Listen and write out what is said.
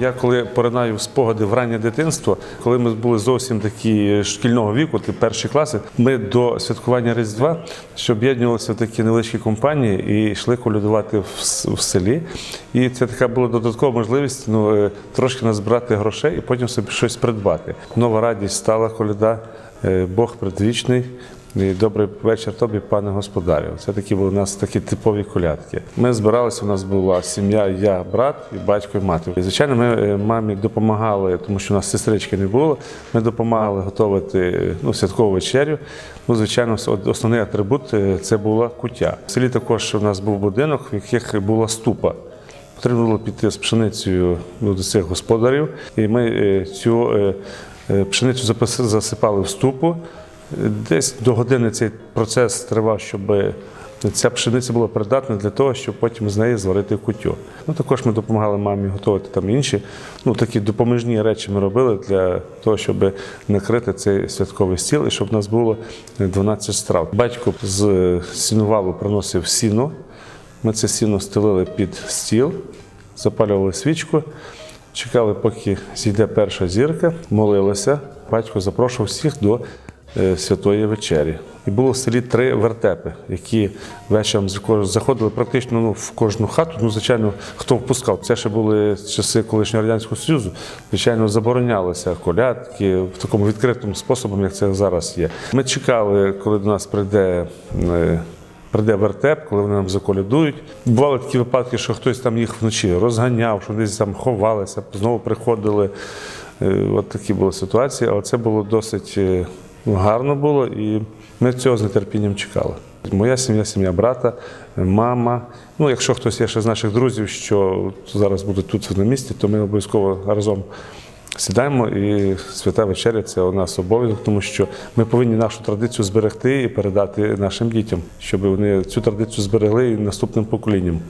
Я коли поринаю в спогади в раннє дитинство, коли ми були зовсім такі шкільного віку, ті перші класи, ми до святкування Різдва що об'єднувалися в такі невеличкі компанії і йшли колядувати в, в селі. І це така була додаткова можливість ну, е, трошки назбирати грошей і потім собі щось придбати. Нова радість стала коляда, е, Бог предвічний. І добрий вечір тобі, пане господарю. Це такі були у нас такі типові колядки. Ми збиралися, у нас була сім'я, я, брат, і батько і мати. І, звичайно, ми е, мамі допомагали, тому що у нас сестрички не було. Ми допомагали готувати ну, святкову вечерю. Ну, звичайно, основний атрибут е, це була куття. В селі також у нас був будинок, в яких була ступа. Потрібно було піти з пшеницею ну, до цих господарів, і ми е, цю пшеницю засипали в ступу. Десь до години цей процес тривав, щоб ця пшениця була придатна для того, щоб потім з неї зварити кутю. Ну, також ми допомагали мамі готувати там інші. Ну, такі допоміжні речі ми робили для того, щоб накрити цей святковий стіл і щоб в нас було 12 страв. Батько з сінувалу приносив сіно. Ми це сіно стелили під стіл, запалювали свічку, чекали, поки зійде перша зірка, молилися. Батько запрошував всіх до святої вечері. І було в селі три вертепи, які вечором заходили практично ну, в кожну хату. Ну, звичайно, хто впускав. Це ще були часи колишнього радянського союзу. Звичайно, заборонялися колядки в такому відкритому способом, як це зараз є. Ми чекали, коли до нас прийде. е, Прийде вертеп, коли вони нам заколядують. Бували такі випадки, що хтось там їх вночі розганяв, що десь там ховалися, знову приходили. Е, От такі були ситуації, але це було досить е, гарно було, і ми цього з нетерпінням чекали. Моя сім'я, сім'я брата, мама. Ну, якщо хтось є ще з наших друзів, що зараз будуть тут на місці, то ми обов'язково разом Сідаємо і свята вечеря це у нас обов'язок, тому що ми повинні нашу традицію зберегти і передати нашим дітям, щоб вони цю традицію зберегли і наступним поколінням.